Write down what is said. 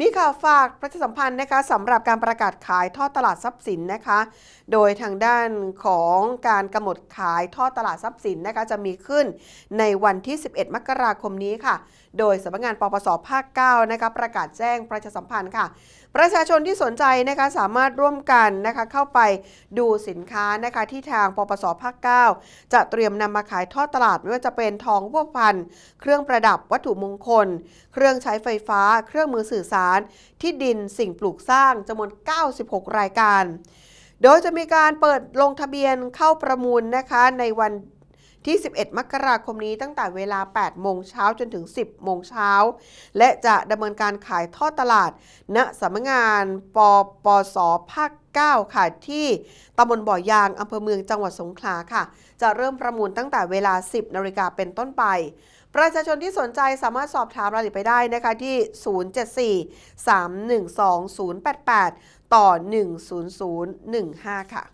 มีข่าวฝากประชาสัมพันธ์นะคะสำหรับการประกาศขายทอดตลาดทรัพย์สินนะคะ โดยทางด้านของการกำหนดขายทอดตลาดทรัพย์สินนะคะจะมีขึ้นในวันที่ 11 มกราคมนี้ค่ะ โดยสำนักงานปปสภาค9นะคะประกาศแจ้งประชาสัมพันธ์ค่ะ ประชาชนที่สนใจนะคะสามารถร่วมกันนะคะเข้าไปดูสินค้านะคะที่ทางปปสภาค9จะเตรียมนำมาขายทอดตลาดไม่ว่าจะเป็นทองพวกพันเครื่องประดับวัตถุมงคล เครื่องใช้ไฟฟ้า เครื่องมือสื่อสารที่ดินสิ่งปลูกสร้างจำนวน 96 รายการ โดยจะมีการเปิดลงทะเบียนเข้าประมูลนะคะในวัน ที่ 11 มกราคมนี้ตั้งแต่เวลา 8 โมงเช้าจนถึง 10 โมงเช้า และจะดำเนินการขายทอดตลาด ณสำนักงานปปสภาค9ค่ะที่ตำบลบ่อยางอำเภอเมืองจังหวัดสงขลาค่ะ จะเริ่มประมูลตั้งแต่เวลา 10 นาฬิกาเป็นต้นไป ประชาชนที่สนใจสามารถสอบถามรายละเอียดไปได้นะคะที่ 074 312 088 ต่อ 10015 ค่ะ